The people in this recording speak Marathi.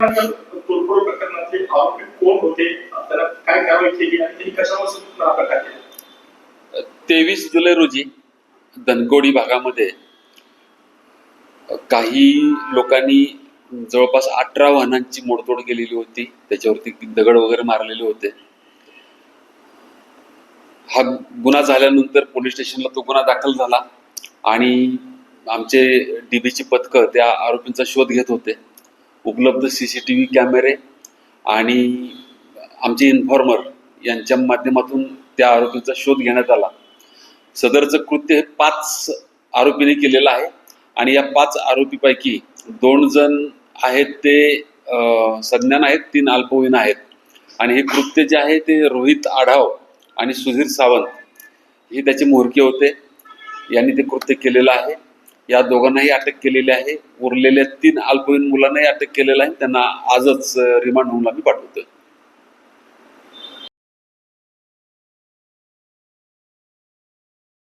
तोडफोड प्रकरणातले आरोपी कोण होते? त्याला काय कारवाई केली आणि त्यांनी कशावर सूचना प्रकार केला? तेवीस जुलै रोजी धनकोडी भागामध्ये काही लोकांनी जवळपास अठरा वाहनांची मोडतोड केलेली होती. त्याच्यावरती दगड वगैरे मारलेले होते. हा गुन्हा झाल्यानंतर पोलीस स्टेशनला तो गुन्हा दाखल झाला आणि आमचे डीबीची पथकं त्या आरोपींचा शोध घेत होते. उपलब्ध सी सी टी व्ही कॅमेरे आणि आमचे इन्फॉर्मर यांच्या माध्यमातून त्या आरोपीचा शोध घेण्यात आला. सदरचं कृत्य हे पाच आरोपींनी केलेलं आहे आणि या पाच आरोपीपैकी दोन जण आहेत ते संज्ञान आहेत तीन अल्पवयीन आहेत. आणि हे कृत्य जे आहे ते रोहित आढाव आणि सुधीर सावंत हे त्याचे म्होरके होते. यांनी ते कृत्य केलेलं आहे. या दोघांनाही अटक केलेली आहे. उरलेल्या तीन अल्पवयीन मुलांनाही अटक केलेलं आहे. त्यांना आजच रिमांड होऊन आम्ही पाठवतोय.